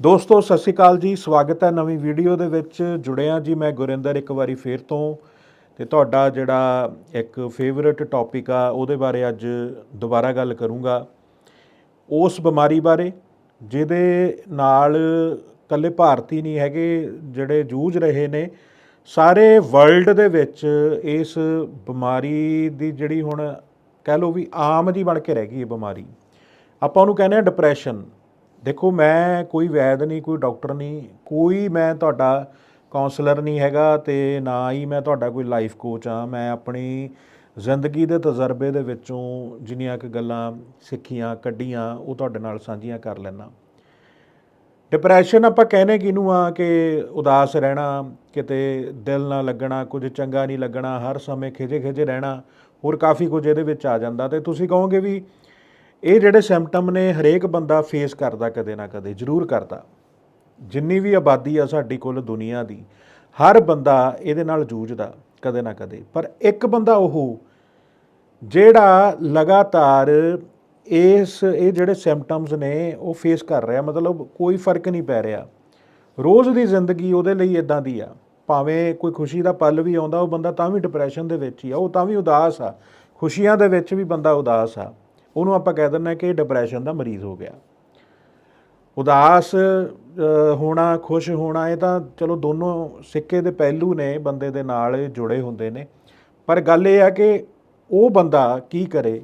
ਦੋਸਤੋ, ਸਤਿ ਸ਼੍ਰੀ ਅਕਾਲ ਜੀ। ਸਵਾਗਤ ਹੈ ਨਵੀਂ ਵੀਡੀਓ ਦੇ ਵਿੱਚ। ਜੁੜਿਆ ਜੀ ਮੈਂ ਗੁਰਿੰਦਰ ਇੱਕ ਵਾਰੀ ਫੇਰ ਤੋਂ। ਤੇ ਤੁਹਾਡਾ ਜਿਹੜਾ ਇੱਕ ਫੇਵਰਿਟ ਟੌਪਿਕ ਆ, ਉਹਦੇ ਬਾਰੇ ਅੱਜ ਦੁਬਾਰਾ ਗੱਲ ਕਰੂੰਗਾ। ਉਸ ਬਿਮਾਰੀ ਬਾਰੇ, ਜਿਹਦੇ ਨਾਲ ਕੱਲੇ ਭਾਰਤੀ ਨਹੀਂ ਹੈਗੇ, ਜਿਹੜੇ ਜੂਝ ਰਹੇ ਨੇ, ਸਾਰੇ ਵਰਲਡ ਦੇ ਵਿੱਚ ਇਸ ਬਿਮਾਰੀ ਦੀ ਜਿਹੜੀ ਹੁਣ ਕਹਿ ਲਓ ਵੀ ਆਮ ਜੀ ਬਣ ਕੇ ਰਹਿ ਗਈ ਇਹ ਬਿਮਾਰੀ। ਆਪਾਂ ਉਹਨੂੰ ਕਹਿੰਦੇ ਆ ਡਿਪਰੈਸ਼ਨ ਦੇਖੋ, ਮੈਂ ਕੋਈ ਵੈਦ ਨਹੀਂ, ਕੋਈ ਡਾਕਟਰ ਨਹੀਂ, ਕੋਈ ਮੈਂ ਤੁਹਾਡਾ ਕਾਉਂਸਲਰ ਨਹੀਂ ਹੈਗਾ ਤੇ ਨਾ ਹੀ ਮੈਂ ਤੁਹਾਡਾ ਕੋਈ ਲਾਈਫ ਕੋਚ ਆ ਮੈਂ ਆਪਣੀ ਜ਼ਿੰਦਗੀ ਦੇ ਤਜਰਬੇ ਦੇ ਵਿੱਚੋਂ ਜਿੰਨੀਆਂ ਕੁ ਗੱਲਾਂ ਸਿੱਖੀਆਂ, ਕੱਢੀਆਂ, ਉਹ ਤੁਹਾਡੇ ਨਾਲ ਸਾਂਝੀਆਂ ਕਰ ਲੈਣਾ ਡਿਪਰੈਸ਼ਨ ਆਪਾਂ ਕਹਿੰਦੇ ਕਿਹਨੂੰ ਆ ਕਿ ਉਦਾਸ ਰਹਿਣਾ, ਕਿਤੇ ਦਿਲ ਨਾ ਲੱਗਣਾ, ਕੁਝ ਚੰਗਾ ਨਹੀਂ ਲੱਗਣਾ, ਹਰ ਸਮੇਂ ਖਿਜੇ ਖਿਜੇ ਰਹਿਣਾ, ਹੋਰ ਕਾਫੀ ਕੁਝ ਇਹਦੇ ਵਿੱਚ ਆ ਜਾਂਦਾ। ਤੇ ਤੁਸੀਂ ਕਹੋਗੇ ਵੀ ਇਹ ਜਿਹੜੇ ਸਿੰਪਟਮ ਨੇ, ਹਰੇਕ ਬੰਦਾ ਫੇਸ ਕਰਦਾ ਕਦੇ ਨਾ ਕਦੇ, ਜ਼ਰੂਰ ਕਰਦਾ। ਜਿੰਨੀ ਵੀ ਆਬਾਦੀ ਆ ਸਾਡੀ ਕੋਲ ਦੁਨੀਆ ਦੀ, ਹਰ ਬੰਦਾ ਇਹਦੇ ਨਾਲ ਜੂਝਦਾ ਕਦੇ ਨਾ ਕਦੇ। ਪਰ ਇੱਕ ਬੰਦਾ ਉਹ, ਜਿਹੜਾ ਲਗਾਤਾਰ ਇਸ, ਇਹ ਜਿਹੜੇ ਸਿੰਪਟਮਸ ਨੇ, ਉਹ ਫੇਸ ਕਰ ਰਿਹਾ, ਮਤਲਬ ਕੋਈ ਫ਼ਰਕ ਨਹੀਂ ਪੈ ਰਿਹਾ। ਰੋਜ਼ ਦੀ ਜ਼ਿੰਦਗੀ ਉਹਦੇ ਲਈ ਇਦਾਂ ਦੀ ਆ। ਭਾਵੇਂ ਕੋਈ ਖੁਸ਼ੀ ਦਾ ਪਲ ਵੀ ਆਉਂਦਾ, ਉਹ ਬੰਦਾ ਤਾਂ ਵੀ ਡਿਪਰੈਸ਼ਨ ਦੇ ਵਿੱਚ ਹੀ ਆ, ਉਹ ਤਾਂ ਵੀ ਉਦਾਸ ਆ। ਖੁਸ਼ੀਆਂ ਦੇ ਵਿੱਚ ਵੀ ਬੰਦਾ ਉਦਾਸ ਆ। ਉਹਨੂੰ ਆਪਾਂ ਕਹਿ ਦਿੰਦੇ ਹਾਂ ਕਿ ਡਿਪਰੈਸ਼ਨ ਦਾ ਮਰੀਜ਼ ਹੋ ਗਿਆ। ਉਦਾਸ ਹੋਣਾ, ਖੁਸ਼ ਹੋਣਾ, ਇਹ ਤਾਂ ਚਲੋ ਦੋਨੋਂ ਸਿੱਕੇ ਦੇ ਪਹਿਲੂ ਨੇ, ਬੰਦੇ ਦੇ ਨਾਲ ਜੁੜੇ ਹੁੰਦੇ ਨੇ। ਪਰ ਗੱਲ ਇਹ ਆ ਕਿ ਉਹ ਬੰਦਾ ਕੀ ਕਰੇ,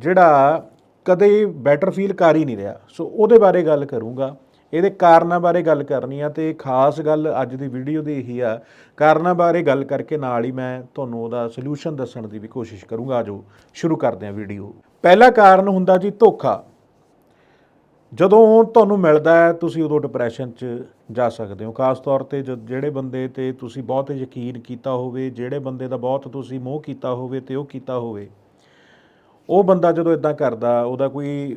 ਜਿਹੜਾ ਕਦੇ ਬੈਟਰ ਫੀਲ ਕਰ ਹੀ ਨਹੀਂ ਰਿਹਾ। ਸੋ ਉਹਦੇ ਬਾਰੇ ਗੱਲ ਕਰੂੰਗਾ। ਇਹਦੇ ਕਾਰਨਾਂ ਬਾਰੇ ਗੱਲ ਕਰਨੀ ਆ ਤੇ ਖਾਸ ਗੱਲ ਅੱਜ ਦੀ ਵੀਡੀਓ ਦੀ ਇਹੀ ਆ। ਕਾਰਨਾਂ ਬਾਰੇ ਗੱਲ ਕਰਕੇ ਨਾਲ ਹੀ ਮੈਂ ਤੁਹਾਨੂੰ ਉਹਦਾ ਸੋਲੂਸ਼ਨ ਦੱਸਣ ਦੀ ਵੀ ਕੋਸ਼ਿਸ਼ ਕਰੂੰਗਾ। ਆਜੋ, ਸ਼ੁਰੂ ਕਰਦੇ ਹਾਂ ਵੀਡੀਓ ਪਹਿਲਾ ਕਾਰਨ ਹੁੰਦਾ ਜੀ ਧੋਖਾ। ਜਦੋਂ ਤੁਹਾਨੂੰ ਮਿਲਦਾ ਹੈ, ਤੁਸੀਂ ਉਦੋਂ ਡਿਪਰੈਸ਼ਨ 'ਚ ਜਾ ਸਕਦੇ ਹੋ। ਖਾਸ ਤੌਰ ਤੇ ਜ- ਜਿਹੜੇ ਬੰਦੇ ਤੇ ਤੁਸੀਂ ਬਹੁਤ ਯਕੀਨ ਕੀਤਾ ਹੋਵੇ, ਜਿਹੜੇ ਬੰਦੇ ਦਾ ਬਹੁਤ ਤੁਸੀਂ ਮੋਹ ਕੀਤਾ ਹੋਵੇ ਤੇ ਉਹ ਕੀਤਾ ਹੋਵੇ। ਉਹ ਬੰਦਾ ਜਦੋਂ ਇਦਾਂ ਕਰਦਾ, ਉਹਦਾ ਕੋਈ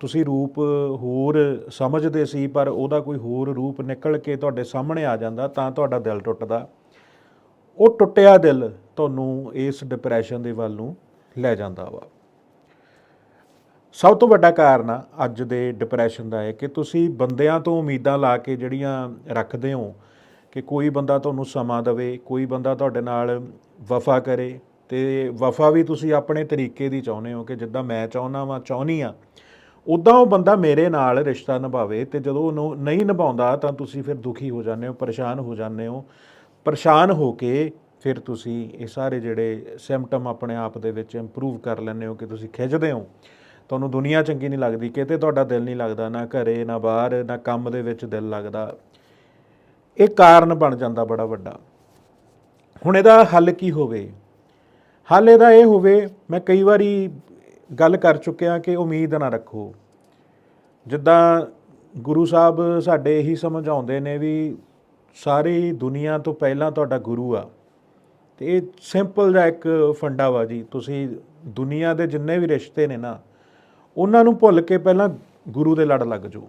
ਤੁਸੀਂ ਰੂਪ ਹੋਰ ਸਮਝਦੇ ਸੀ, ਪਰ ਉਹਦਾ ਕੋਈ ਹੋਰ ਰੂਪ ਨਿਕਲ ਕੇ ਤੁਹਾਡੇ ਸਾਹਮਣੇ ਆ ਜਾਂਦਾ, ਤਾਂ ਤੁਹਾਡਾ ਦਿਲ ਟੁੱਟਦਾ। ਉਹ ਟੁੱਟਿਆ ਦਿਲ ਤੁਹਾਨੂੰ ਇਸ ਡਿਪਰੈਸ਼ਨ ਦੇ ਵੱਲ ਨੂੰ ਲੈ ਜਾਂਦਾ ਵਾ। ਸਭ ਤੋਂ ਵੱਡਾ ਕਾਰਨ ਆ ਅੱਜ ਦੇ ਡਿਪਰੈਸ਼ਨ ਦਾ ਹੈ ਕਿ ਤੁਸੀਂ ਬੰਦਿਆਂ ਤੋਂ ਉਮੀਦਾਂ ਲਾ ਕੇ ਜਿਹੜੀਆਂ ਰੱਖਦੇ ਹੋ ਕਿ ਕੋਈ ਬੰਦਾ ਤੁਹਾਨੂੰ ਸਮਾਂ ਦੇਵੇ, ਕੋਈ ਬੰਦਾ ਤੁਹਾਡੇ ਨਾਲ ਵਫਾ ਕਰੇ, ਤੇ ਵਫਾ ਵੀ ਤੁਸੀਂ ਆਪਣੇ ਤਰੀਕੇ ਦੀ ਚਾਹੁੰਦੇ ਹੋ ਕਿ ਜਿੱਦਾਂ ਮੈਂ ਚਾਹੁੰਦਾ ਵਾਂ, ਚਾਹੁੰਦੀ ਆ ਉਦਾਂ ਉਹ ਬੰਦਾ ਮੇਰੇ ਨਾਲ ਰਿਸ਼ਤਾ ਨਿਭਾਵੇ ਤੇ ਜਦੋਂ ਉਹਨੂੰ ਨਹੀਂ ਨਿਭਾਉਂਦਾ ਤਾਂ ਤੁਸੀਂ ਫਿਰ ਦੁਖੀ ਹੋ ਜਾਂਦੇ ਹੋ, ਪਰੇਸ਼ਾਨ ਹੋ ਜਾਂਦੇ ਹੋ। ਪਰੇਸ਼ਾਨ ਹੋ ਕੇ ਫਿਰ ਤੁਸੀਂ ਇਹ ਸਾਰੇ ਜਿਹੜੇ ਸਿੰਪਟਮ ਆਪਣੇ ਆਪ ਦੇ ਵਿੱਚ ਇੰਪਰੂਵ ਕਰ ਲੈਂਦੇ ਹੋ ਕਿ ਤੁਸੀਂ ਖਿੱਚਦੇ ਹੋ। ਤੁਹਾਨੂੰ ਦੁਨੀਆ ਚੰਗੀ ਨਹੀਂ ਲੱਗਦੀ, ਕਿਤੇ ਤੁਹਾਡਾ ਦਿਲ ਨਹੀਂ ਲੱਗਦਾ, ਨਾ ਘਰੇ, ਨਾ ਬਾਹਰ, ਨਾ ਕੰਮ ਦੇ ਵਿੱਚ ਦਿਲ ਲੱਗਦਾ। ਇਹ ਕਾਰਨ ਬਣ ਜਾਂਦਾ ਬੜਾ ਵੱਡਾ। ਹੁਣ ਇਹਦਾ ਹੱਲ ਕੀ ਹੋਵੇ? ਹੱਲ ਇਹਦਾ ਇਹ ਹੋਵੇ, ਮੈਂ ਕਈ ਵਾਰੀ ਗੱਲ ਕਰ ਚੁੱਕਿਆ ਕਿ ਉਮੀਦ ਨਾ ਰੱਖੋ। ਜਿੱਦਾਂ ਗੁਰੂ ਸਾਹਿਬ ਸਾਡੇ ਇਹੀ ਸਮਝਾਉਂਦੇ ਨੇ ਵੀ ਸਾਰੀ ਦੁਨੀਆ ਤੋਂ ਪਹਿਲਾਂ ਤੁਹਾਡਾ ਗੁਰੂ ਆ। ਤੇ ਇਹ ਸਿੰਪਲ ਜਿਹਾ ਇੱਕ ਫੰਡਾ ਵਾ ਜੀ। ਤੁਸੀਂ ਦੁਨੀਆ ਦੇ ਜਿੰਨੇ ਵੀ ਰਿਸ਼ਤੇ ਨੇ ਨਾ, ਉਹਨਾਂ ਨੂੰ ਭੁੱਲ ਕੇ ਪਹਿਲਾਂ ਗੁਰੂ ਦੇ ਲੜ ਲੱਗ ਜਾਓ।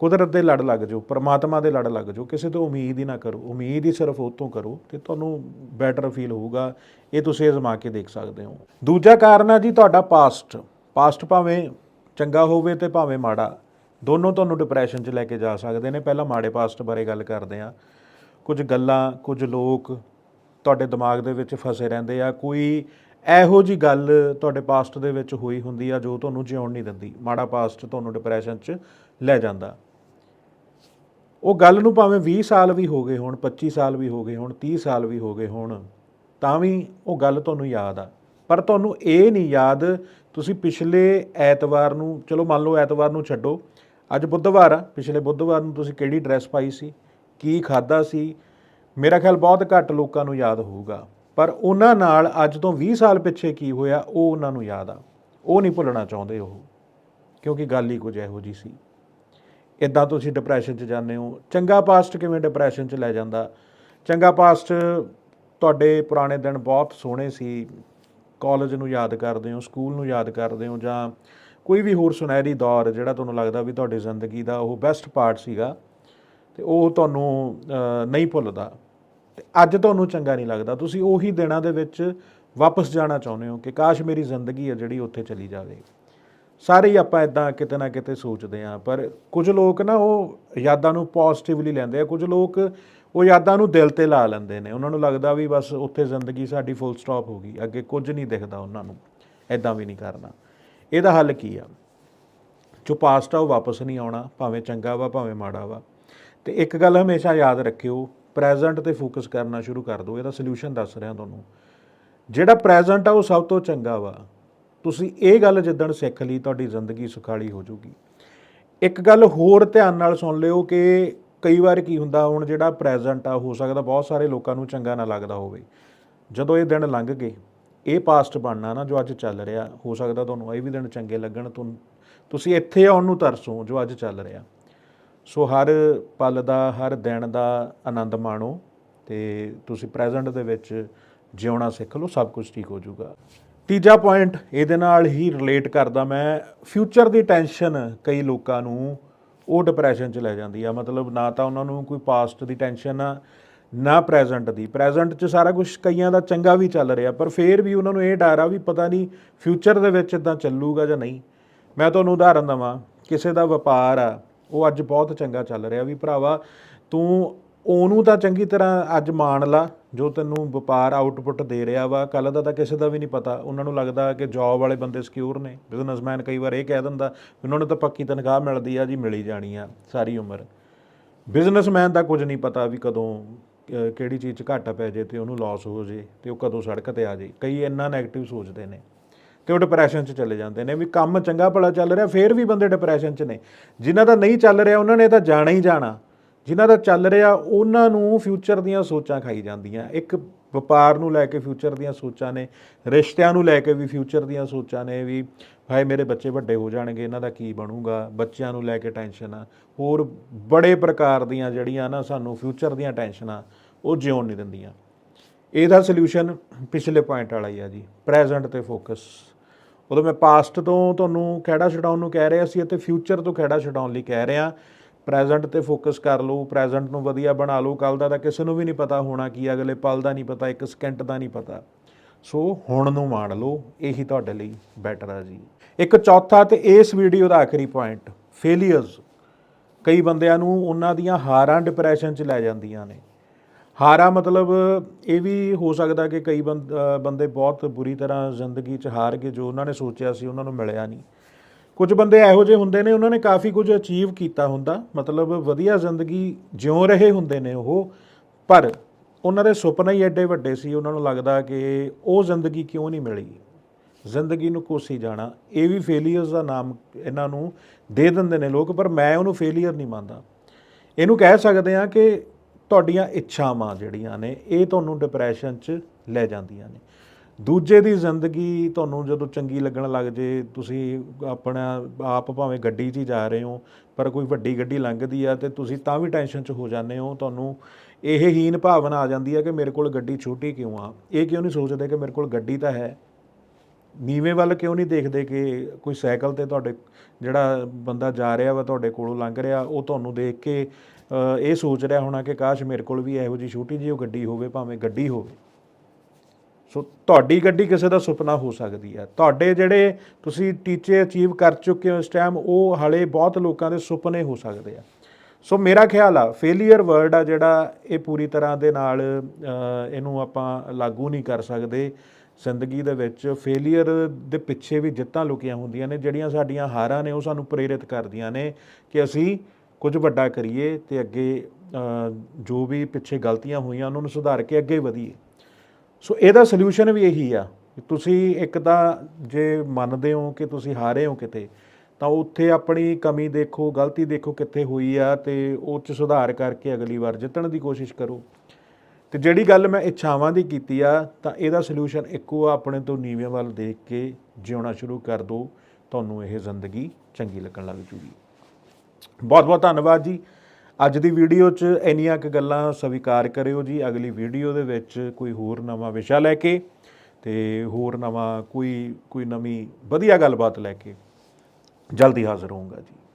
ਕੁਦਰਤ ਦੇ ਲੜ ਲੱਗ ਜਾਓ, ਪਰਮਾਤਮਾ ਦੇ ਲੜ ਲੱਗ ਜਾਓ, ਕਿਸੇ ਤੋਂ ਉਮੀਦ ਹੀ ਨਾ ਕਰੋ, ਉਮੀਦ ਹੀ ਸਿਰਫ ਉਹ ਤੋਂ ਕਰੋ ਤੇ ਤੁਹਾਨੂੰ ਬੈਟਰ ਫੀਲ ਹੋਊਗਾ, ਇਹ ਤੁਸੀਂ ਅਜ਼ਮਾ ਕੇ ਦੇਖ ਸਕਦੇ ਹੋ। ਦੂਜਾ ਕਾਰਨ ਆ ਜੀ ਤੁਹਾਡਾ ਪਾਸਟ ਪਾਸਟ ਭਾਵੇਂ ਚੰਗਾ ਹੋਵੇ ਤੇ ਭਾਵੇਂ ਮਾੜਾ, ਦੋਨੋਂ ਤੁਹਾਨੂੰ ਡਿਪਰੈਸ਼ਨ 'ਚ ਲੈ ਕੇ ਜਾ ਸਕਦੇ ਨੇ। ਪਹਿਲਾਂ ਮਾੜੇ ਪਾਸਟ ਬਾਰੇ ਗੱਲ ਕਰਦੇ ਆ ਕੁਝ ਗੱਲਾਂ, ਕੁਝ ਲੋਕ ਤੁਹਾਡੇ ਦਿਮਾਗ ਦੇ ਵਿੱਚ ਫਸੇ ਰਹਿੰਦੇ ਆ, ਕੋਈ ਇਹੋ ਜੀ ਗੱਲ ਤੁਹਾਡੇ ਪਾਸਟ ਦੇ ਵਿੱਚ ਹੋਈ ਹੁੰਦੀ ਆ ਜੋ ਤੁਹਾਨੂੰ ਜਿਉਣ ਨਹੀਂ ਦਿੰਦੀ। ਮਾੜਾ ਪਾਸਟ ਤੁਹਾਨੂੰ ਡਿਪਰੈਸ਼ਨ 'ਚ ਲੈ ਜਾਂਦਾ। ਉਹ ਗੱਲ ਨੂੰ ਭਾਵੇਂ 20 ਸਾਲ ਵੀ ਹੋ ਗਏ ਹੋਣ 25 ਸਾਲ ਵੀ ਹੋ ਗਏ ਹੋਣ 30 ਸਾਲ ਵੀ ਹੋ ਗਏ ਹੋਣ, ਤਾਂ ਵੀ ਉਹ ਗੱਲ ਤੁਹਾਨੂੰ ਯਾਦ ਆ। ਪਰ ਤੁਹਾਨੂੰ ਇਹ ਨਹੀਂ ਯਾਦ, ਤੁਸੀਂ ਪਿਛਲੇ ਐਤਵਾਰ ਨੂੰ, ਚਲੋ ਮੰਨ ਲਓ ਐਤਵਾਰ ਨੂੰ ਛੱਡੋ, ਅੱਜ ਬੁੱਧਵਾਰ ਆ, ਪਿਛਲੇ ਬੁੱਧਵਾਰ ਨੂੰ ਤੁਸੀਂ ਕਿਹੜੀ ਡਰੈਸ ਪਾਈ ਸੀ, ਕੀ ਖਾਦਾ ਸੀ, ਮੇਰਾ ਖਿਆਲ ਬਹੁਤ ਘੱਟ ਲੋਕਾਂ ਨੂੰ ਯਾਦ ਹੋਊਗਾ। ਪਰ ਉਹਨਾਂ ਨਾਲ ਅੱਜ ਤੋਂ 20 ਸਾਲ ਪਿੱਛੇ ਕੀ ਹੋਇਆ, ਉਹ ਉਹਨਾਂ ਨੂੰ ਯਾਦ ਆ। ਉਹ ਨਹੀਂ ਭੁੱਲਣਾ ਚਾਹੁੰਦੇ ਉਹ, ਕਿਉਂਕਿ ਗੱਲ ਹੀ ਕੁਝ ਇਹੋ ਜੀ ਸੀ। ਇਦਾਂ ਤੁਸੀਂ ਡਿਪਰੈਸ਼ਨ 'ਚ ਜਾਂਦੇ ਹੋ? ਚੰਗਾ ਪਾਸਟ ਕਿਵੇਂ ਡਿਪਰੈਸ਼ਨ 'ਚ ਲੈ ਜਾਂਦਾ? ਚੰਗਾ ਪਾਸਟ ਤੁਹਾਡੇ ਪੁਰਾਣੇ ਦਿਨ ਬਹੁਤ ਸੋਹਣੇ ਸੀ। ਕਾਲਜ ਨੂੰ ਯਾਦ ਕਰਦੇ ਹੋ ਸਕੂਲ ਨੂੰ ਯਾਦ ਕਰਦੇ ਹੋ ਜਾਂ ਕੋਈ ਵੀ ਹੋਰ ਸੁਨਹਿਰੀ ਦੌਰ ਜਿਹੜਾ ਤੁਹਾਨੂੰ ਲੱਗਦਾ ਵੀ ਤੁਹਾਡੀ ਜ਼ਿੰਦਗੀ ਦਾ ਉਹ ਬੈਸਟ ਪਾਰਟ ਸੀਗਾ ਤੇ ਉਹ ਤੁਹਾਨੂੰ ਨਹੀਂ ਭੁੱਲਦਾ। ਤੇ ਅੱਜ ਤੁਹਾਨੂੰ ਚੰਗਾ ਨਹੀਂ ਲੱਗਦਾ। ਤੁਸੀਂ ਉਹੀ ਦਿਨਾਂ ਦੇ ਵਿੱਚ ਵਾਪਸ ਜਾਣਾ ਚਾਹੁੰਦੇ ਹੋ ਕਿ ਕਾਸ਼ ਮੇਰੀ ਜ਼ਿੰਦਗੀ ਹੈ ਜਿਹੜੀ ਉੱਥੇ ਚਲੀ ਜਾਵੇ। ਸਾਰੇ ਹੀ ਆਪਾਂ ਇਦਾਂ ਕਿਤੇ ਨਾ ਕਿਤੇ ਸੋਚਦੇ ਆ ਪਰ ਕੁਝ ਲੋਕ ਨਾ ਉਹ ਯਾਦਾਂ ਨੂੰ ਪੋਜ਼ਿਟਿਵਲੀ ਲੈਂਦੇ ਆ, ਕੁਝ ਲੋਕ ਉਹ ਯਾਦਾਂ ਨੂੰ ਦਿਲ ਤੇ ਲਾ ਲੈਂਦੇ ਨੇ। ਉਹਨਾਂ ਨੂੰ ਲੱਗਦਾ ਵੀ ਬਸ ਉੱਥੇ ਜ਼ਿੰਦਗੀ ਸਾਡੀ ਫੁੱਲ ਸਟਾਪ ਹੋ ਗਈ, ਅੱਗੇ ਕੁਝ ਨਹੀਂ ਦਿਖਦਾ ਉਹਨਾਂ ਨੂੰ ਇਦਾਂ ਵੀ ਨਹੀਂ ਕਰਨਾ। ਇਹਦਾ ਹੱਲ ਕੀ ਆ? ਜੋ ਪਾਸਟ ਆ, ਉਹ ਵਾਪਸ ਨਹੀਂ ਆਉਣਾ, ਭਾਵੇਂ ਚੰਗਾ ਵਾ, ਭਾਵੇਂ ਮਾੜਾ ਵਾ। ਤੇ ਇੱਕ ਗੱਲ ਹਮੇਸ਼ਾ ਯਾਦ ਰੱਖਿਓ ਪ੍ਰੈਜ਼ੈਂਟ ਤੇ ਫੋਕਸ ਕਰਨਾ ਸ਼ੁਰੂ ਕਰ ਦਿਓ, ਇਹਦਾ ਸੋਲੂਸ਼ਨ ਦੱਸ ਰਿਹਾ ਤੁਹਾਨੂੰ। ਜਿਹੜਾ ਪ੍ਰੈਜ਼ੈਂਟ ਆ, ਉਹ ਸਭ ਤੋਂ ਚੰਗਾ ਵਾ। ਤੁਸੀਂ ਇਹ ਗੱਲ ਜਿੱਦਣ ਸਿੱਖ ਲਈ, ਤੁਹਾਡੀ ਜ਼ਿੰਦਗੀ ਸੁਖਾਲੀ ਹੋ ਜਾਊਗੀ। ਇੱਕ ਗੱਲ ਹੋਰ ਧਿਆਨ ਨਾਲ ਸੁਣ ਲਿਓ ਕਿ ਕਈ ਵਾਰ ਕੀ ਹੁੰਦਾ, ਹੁਣ ਜਿਹੜਾ ਪ੍ਰੈਜ਼ੈਂਟ ਆ, ਹੋ ਸਕਦਾ ਬਹੁਤ ਸਾਰੇ ਲੋਕਾਂ ਨੂੰ ਚੰਗਾ ਨਾ ਲੱਗਦਾ ਹੋਵੇ। ਜਦੋਂ ਇਹ ਦਿਨ ਲੰਘ ਗਏ, ਇਹ ਪਾਸਟ ਬਣਨਾ ਨਾ ਜੋ ਅੱਜ ਚੱਲ ਰਿਹਾ, ਹੋ ਸਕਦਾ ਤੁਹਾਨੂੰ ਇਹ ਵੀ ਦਿਨ ਚੰਗੇ ਲੱਗਣ ਤੁਹਾਨੂੰ ਤੁਸੀਂ ਇੱਥੇ ਆਉਣ ਨੂੰ ਤਰਸੋ ਜੋ ਅੱਜ ਚੱਲ ਰਿਹਾ। ਸੋ ਹਰ ਪਲ ਦਾ, ਹਰ ਦਿਨ ਦਾ ਆਨੰਦ ਮਾਣੋ ਤੇ ਤੁਸੀਂ ਪ੍ਰੈਜ਼ੈਂਟ ਦੇ ਵਿੱਚ ਜਿਉਣਾ ਸਿੱਖ ਲਓ, ਸਭ ਕੁਝ ਠੀਕ ਹੋ ਜਾਊਗਾ। ਤੀਜਾ ਪੁਆਇੰਟ ਇਹਦੇ ਨਾਲ ਹੀ ਰਿਲੇਟ ਕਰਦਾ ਮੈਂ ਫਿਊਚਰ ਦੀ ਟੈਨਸ਼ਨ ਕਈ ਲੋਕਾਂ ਨੂੰ, ਉਹ ਡਿਪਰੈਸ਼ਨ ਚ ਲੈ ਜਾਂਦੀ ਆ। ਮਤਲਬ ਨਾ ਤਾਂ ਉਹਨਾਂ ਨੂੰ ਕੋਈ ਪਾਸਟ ਦੀ ਟੈਨਸ਼ਨ ਆ, ਨਾ ਪ੍ਰੈਜ਼ੈਂਟ ਦੀ। ਪ੍ਰੈਜ਼ੈਂਟ 'ਚ ਸਾਰਾ ਕੁਝ ਕਈਆਂ ਦਾ ਚੰਗਾ ਵੀ ਚੱਲ ਰਿਹਾ, ਪਰ ਫੇਰ ਵੀ ਉਹਨਾਂ ਨੂੰ ਇਹ ਡਰ ਆ ਵੀ ਪਤਾ ਨਹੀਂ ਫਿਊਚਰ ਦੇ ਵਿੱਚ ਇਦਾਂ ਚੱਲੂਗਾ ਜਾਂ ਨਹੀਂ। ਮੈਂ ਤੁਹਾਨੂੰ ਉਦਾਹਰਨ ਦਵਾਂ, ਕਿਸੇ ਦਾ ਵਪਾਰ ਆ, ਉਹ ਅੱਜ ਬਹੁਤ ਚੰਗਾ ਚੱਲ ਰਿਹਾ ਵੀ ਭਰਾਵਾ ਤੂੰ ਉਹਨੂੰ ਤਾਂ ਚੰਗੀ ਤਰ੍ਹਾਂ ਅੱਜ ਮਾਣ ਲਾ ਜੋ ਤੈਨੂੰ ਵਪਾਰ ਆਊਟਪੁੱਟ ਦੇ ਰਿਹਾ ਵਾ ਕੱਲ ਦਾ ਤਾਂ ਕਿਸੇ ਦਾ ਵੀ ਨਹੀਂ ਪਤਾ। ਉਹਨਾਂ ਨੂੰ ਲੱਗਦਾ ਕਿ ਜੌਬ ਵਾਲੇ ਬੰਦੇ ਸਿਕਿਉਰ ਨੇ। ਬਿਜ਼ਨਸਮੈਨ ਕਈ ਵਾਰ ਇਹ ਕਹਿ ਦਿੰਦਾ ਵੀ ਉਹਨਾਂ ਨੂੰ ਤਾਂ ਪੱਕੀ ਤਨਖਾਹ ਮਿਲਦੀ ਆ ਜੀ, ਮਿਲੀ ਜਾਣੀ ਆ, ਸਾਰੀ ਉਮਰ। ਬਿਜ਼ਨਸਮੈਨ ਦਾ ਕੁਝ ਨਹੀਂ ਪਤਾ ਵੀ ਕਦੋਂ ਕਿਹੜੀ ਚੀਜ਼ 'ਚ ਘਾਟਾ ਪੈ ਜੇ ਤੇ ਉਹਨੂੰ ਲਾਸ ਹੋ ਜੇ ਤੇ ਉਹ ਕਦੋਂ ਸੜਕ ਤੇ ਆ ਜੇ। ਕਈ ਇੰਨਾ 네ਗੇਟਿਵ ਸੋਚਦੇ ਨੇ ਤੇ ਉਹ ਡਿਪਰੈਸ਼ਨ 'ਚ ਚਲੇ ਜਾਂਦੇ ਨੇ। ਵੀ ਕੰਮ ਚੰਗਾ ਭਲਾ ਚੱਲ ਰਿਹਾ, ਫੇਰ ਵੀ ਬੰਦੇ ਡਿਪਰੈਸ਼ਨ 'ਚ ਨੇ। ਜਿਨ੍ਹਾਂ ਦਾ ਨਹੀਂ ਚੱਲ ਰਿਹਾ, ਉਹਨਾਂ ਨੇ ਤਾਂ ਜਾਣਾ ਹੀ ਜਾਣਾ। ਜਿਨ੍ਹਾਂ ਦਾ ਚੱਲ ਰਿਹਾ, ਉਹਨਾਂ ਨੂੰ ਫਿਊਚਰ ਦੀਆਂ ਸੋਚਾਂ ਖਾਈ ਜਾਂਦੀਆਂ। ਇੱਕ ਵਪਾਰ ਨੂੰ ਲੈ ਕੇ ਫਿਊਚਰ ਦੀਆਂ ਸੋਚਾਂ ਨੇ, ਰਿਸ਼ਤਿਆਂ ਨੂੰ ਲੈ ਕੇ ਵੀ ਫਿਊਚਰ ਦੀਆਂ ਸੋਚਾਂ ਨੇ ਵੀ, ਭਾਈ ਮੇਰੇ ਬੱਚੇ ਵੱਡੇ ਹੋ ਜਾਣਗੇ, ਇਹਨਾਂ ਦਾ ਕੀ ਬਣੂਗਾ, ਬੱਚਿਆਂ ਨੂੰ ਲੈ ਕੇ ਟੈਨਸ਼ਨ ਆ। ਹੋਰ ਬੜੇ ਪ੍ਰਕਾਰ ਦੀਆਂ ਜਿਹੜੀਆਂ ਨਾ ਸਾਨੂੰ ਫਿਊਚਰ ਦੀਆਂ ਟੈਨਸ਼ਨਾਂ ਉਹ ਜਿਉਣ ਨਹੀਂ ਦਿੰਦੀਆਂ। ਇਹਦਾ ਸੋਲੂਸ਼ਨ ਪਿਛਲੇ ਪੁਆਇੰਟ ਵਾਲਾ ਹੀ ਆ ਜੀ ਪ੍ਰੈਜ਼ੈਂਟ ਤੇ ਫੋਕਸ ਉਦੋਂ ਮੈਂ ਪਾਸਟ ਤੋਂ ਤੁਹਾਨੂੰ ਖਹਿੜਾ ਛਡਾਉਣ ਨੂੰ ਕਹਿ ਰਿਹਾ ਸੀ ਅਤੇ ਫਿਊਚਰ ਤੋਂ ਖਹਿੜਾ ਛਡਾਉਣ ਲਈ ਕਹਿ ਰਿਹਾ ਪ੍ਰੈਜ਼ੈਂਟ ਤੇ ਫੋਕਸ ਕਰ ਲਓ ਪ੍ਰੈਜ਼ੈਂਟ ਨੂੰ ਵਧੀਆ ਬਣਾ ਲਓ ਕੱਲ ਦਾ ਤਾਂ ਕਿਸੇ ਨੂੰ ਵੀ ਨਹੀਂ ਪਤਾ ਹੋਣਾ ਕੀ ਅਗਲੇ ਪਲ ਦਾ ਨਹੀਂ ਪਤਾ, ਇੱਕ ਸਕਿੰਟ ਦਾ ਨਹੀਂ ਪਤਾ। ਸੋ ਹੁਣ ਨੂੰ ਮਾਣ ਲਓ, ਇਹੀ ਤੁਹਾਡੇ ਲਈ ਬੈਟਰ ਆ ਜੀ। ਇੱਕ ਚੌਥਾ ਤੇ ਇਸ ਵੀਡੀਓ ਦਾ ਆਖਰੀ ਪੁਆਇੰਟ ਫੇਲਿਅਰਸ ਕਈ ਬੰਦਿਆਂ ਨੂੰ ਉਹਨਾਂ ਦੀਆਂ ਹਾਰਾਂ ਡਿਪਰੈਸ਼ਨ 'ਚ ਲੈ ਜਾਂਦੀਆਂ ਨੇ। ਹਾਰਾ ਮਤਲਬ ਇਹ ਵੀ ਹੋ ਸਕਦਾ ਕਿ ਕਈ ਬੰਦ- ਬੰਦੇ ਬਹੁਤ ਬੁਰੀ ਤਰ੍ਹਾਂ ਜ਼ਿੰਦਗੀ 'ਚ ਹਾਰ ਗਏ, ਜੋ ਉਹਨਾਂ ਨੇ ਸੋਚਿਆ ਸੀ, ਉਹਨਾਂ ਨੂੰ ਮਿਲਿਆ ਨਹੀਂ। ਕੁਝ ਬੰਦੇ ਇਹੋ ਜਿਹੇ ਹੁੰਦੇ ਨੇ, ਉਹਨਾਂ ਨੇ ਕਾਫੀ ਕੁਝ ਅਚੀਵ ਕੀਤਾ ਹੁੰਦਾ। ਮਤਲਬ ਵਧੀਆ ਜ਼ਿੰਦਗੀ ਜਿਉ ਰਹੇ ਹੁੰਦੇ ਨੇ ਉਹ। ਪਰ ਉਹਨਾਂ ਦੇ ਸੁਪਨੇ ਹੀ ਐਡੇ ਵੱਡੇ ਸੀ, ਉਹਨਾਂ ਨੂੰ ਲੱਗਦਾ ਕਿ ਉਹ ਜ਼ਿੰਦਗੀ ਕਿਉਂ ਨਹੀਂ ਮਿਲੀ? ਜ਼ਿੰਦਗੀ ਨੂੰ ਕੋਸੀ ਜਾਣਾ। ਇਹ ਵੀ ਫੇਲਿਅਰਸ ਦਾ ਨਾਮ ਇਹਨਾਂ ਨੂੰ ਦੇ ਦਿੰਦੇ ਨੇ ਲੋਕ, ਪਰ ਮੈਂ ਉਹਨੂੰ ਫੇਲਿਅਰ ਨਹੀਂ ਮੰਨਦਾ। ਇਹਨੂੰ ਕਹਿ ਸਕਦੇ ਆ ਕਿ ਤੁਹਾਡੀਆਂ ਇੱਛਾਵਾਂ ਜਿਹੜੀਆਂ ਨੇ, ਇਹ ਤੁਹਾਨੂੰ ਡਿਪਰੈਸ਼ਨ 'ਚ ਲੈ ਜਾਂਦੀਆਂ ਨੇ। ਦੂਜੇ ਦੀ ਜ਼ਿੰਦਗੀ ਤੁਹਾਨੂੰ ਜਦੋਂ ਚੰਗੀ ਲੱਗਣ ਲੱਗ ਜੇ, ਤੁਸੀਂ ਆਪਣਾ ਆਪ ਭਾਵੇਂ ਗੱਡੀ 'ਚ ਹੀ ਜਾ ਰਹੇ ਹੋ, ਪਰ ਕੋਈ ਵੱਡੀ ਗੱਡੀ ਲੰਘਦੀ ਆ ਤੇ ਤੁਸੀਂ ਤਾਂ ਵੀ ਟੈਨਸ਼ਨ 'ਚ ਹੋ ਜਾਂਦੇ ਹੋ, ਤੁਹਾਨੂੰ ਇਹ ਹੀਨ ਭਾਵਨਾ ਆ ਜਾਂਦੀ ਹੈ ਕਿ ਮੇਰੇ ਕੋਲ ਗੱਡੀ ਛੋਟੀ ਕਿਉਂ ਆ? ਇਹ ਕਿਉਂ ਨਹੀਂ ਸੋਚਦੇ ਕਿ ਮੇਰੇ ਕੋਲ ਗੱਡੀ ਤਾਂ ਹੈ? ਨੀਵੇਂ ਵੱਲ ਕਿਉਂ ਨਹੀਂ ਦੇਖਦੇ ਕਿ ਕੋਈ ਸਾਈਕਲ ਤੇ ਤੁਹਾਡੇ ਜਿਹੜਾ ਬੰਦਾ ਜਾ ਰਿਹਾ ਵਾ ਤੁਹਾਡੇ ਕੋਲੋਂ ਲੰਘ ਰਿਹਾ, ਉਹ ਤੁਹਾਨੂੰ ਦੇਖ ਕੇ ਇਹ ਸੋਚ ਰਿਹਾ ਹੋਣਾ ਕਿ ਕਾਸ਼ ਮੇਰੇ ਕੋਲ ਵੀ ਇਹੋ ਜਿਹੀ ਛੋਟੀ ਜਿਹੀ ਉਹ ਗੱਡੀ ਹੋਵੇ, ਭਾਵੇਂ ਗੱਡੀ ਹੋਵੇ। ਸੋ ਤੁਹਾਡੀ ਗੱਡੀ ਕਿਸੇ ਦਾ ਸੁਪਨਾ ਹੋ ਸਕਦੀ ਹੈ। ਤੁਹਾਡੇ ਜਿਹੜੇ ਤੁਸੀਂ ਟੀਚੇ ਅਚੀਵ ਕਰ ਚੁੱਕੇ ਹੋ ਇਸ ਟਾਈਮ ਉਹ ਹਲੇ ਬਹੁਤ ਲੋਕਾਂ ਦੇ ਸੁਪਨੇ ਹੋ ਸਕਦੇ ਆ। ਸੋ ਮੇਰਾ ਖਿਆਲ ਆ ਫੇਲਿਅਰ ਵਰਡ ਆ ਜਿਹੜਾ ਇਹ ਪੂਰੀ ਤਰ੍ਹਾਂ ਦੇ ਨਾਲ ਇਹਨੂੰ ਆਪਾਂ ਲਾਗੂ ਨਹੀਂ ਕਰ ਸਕਦੇ। ਜ਼ਿੰਦਗੀ ਦੇ ਵਿੱਚ ਫੇਲਿਅਰ ਦੇ ਪਿੱਛੇ ਵੀ ਜਿੱਤਾਂ ਲੁਕੀਆਂ ਹੁੰਦੀਆਂ ਨੇ, ਜਿਹੜੀਆਂ ਸਾਡੀਆਂ ਹਾਰਾਂ ਨੇ, ਉਹ ਸਾਨੂੰ ਪ੍ਰੇਰਿਤ ਕਰਦੀਆਂ ਨੇ ਕਿ ਅਸੀਂ ਕੁਝ ਵੱਡਾ ਕਰੀਏ ਤੇ ਅੱਗੇ ਜੋ ਵੀ ਪਿੱਛੇ ਗਲਤੀਆਂ ਹੋਈਆਂ, ਉਹਨਾਂ ਨੂੰ ਸੁਧਾਰ ਕੇ ਅੱਗੇ ਵਧੀਏ। ਸੋ ਇਹਦਾ ਸੋਲੂਸ਼ਨ ਵੀ ਇਹੀ ਆ ਤੁਸੀਂ ਇੱਕ ਤਾਂ ਜੇ ਮੰਨਦੇ ਹੋ ਕਿ ਤੁਸੀਂ ਹਾਰੇ ਹੋ ਕਿਤੇ, ਤਾਂ ਉੱਥੇ ਆਪਣੀ ਕਮੀ ਦੇਖੋ, ਗਲਤੀ ਦੇਖੋ ਕਿੱਥੇ ਹੋਈ ਆ ਤੇ ਉਹ ਚ ਸੁਧਾਰ ਕਰਕੇ ਅਗਲੀ ਵਾਰ ਜਿੱਤਣ ਦੀ ਕੋਸ਼ਿਸ਼ ਕਰੋ। ਤੇ ਜਿਹੜੀ ਗੱਲ ਮੈਂ ਇੱਛਾਵਾਂ ਦੀ ਕੀਤੀ ਆ, ਤਾਂ ਇਹਦਾ ਸੋਲੂਸ਼ਨ ਇੱਕੋ ਆ, ਆਪਣੇ ਤੋਂ ਨੀਵੇਂ ਵੱਲ ਦੇਖ ਕੇ ਜਿਉਣਾ ਸ਼ੁਰੂ ਕਰ ਦਿਓ ਤੁਹਾਨੂੰ ਇਹ ਜ਼ਿੰਦਗੀ ਚੰਗੀ ਲੱਗਣ ਲੱਗ ਜੂਗੀ। ਬਹੁਤ ਬਹੁਤ ਧੰਨਵਾਦ ਜੀ। ਅੱਜ ਦੀ ਵੀਡੀਓ 'ਚ ਇੰਨੀਆਂ ਕੁ ਗੱਲਾਂ ਸਵੀਕਾਰ ਕਰਿਓ ਜੀ। ਅਗਲੀ ਵੀਡੀਓ ਦੇ ਵਿੱਚ ਕੋਈ ਹੋਰ ਨਵਾਂ ਵਿਸ਼ਾ ਲੈ ਕੇ ਤੇ ਹੋਰ ਨਵਾਂ ਕੋਈ ਕੋਈ ਨਵੀਂ ਵਧੀਆ ਗੱਲਬਾਤ ਲੈ ਕੇ ਜਲਦੀ ਹਾਜ਼ਰ ਹੋਊਂਗਾ ਜੀ।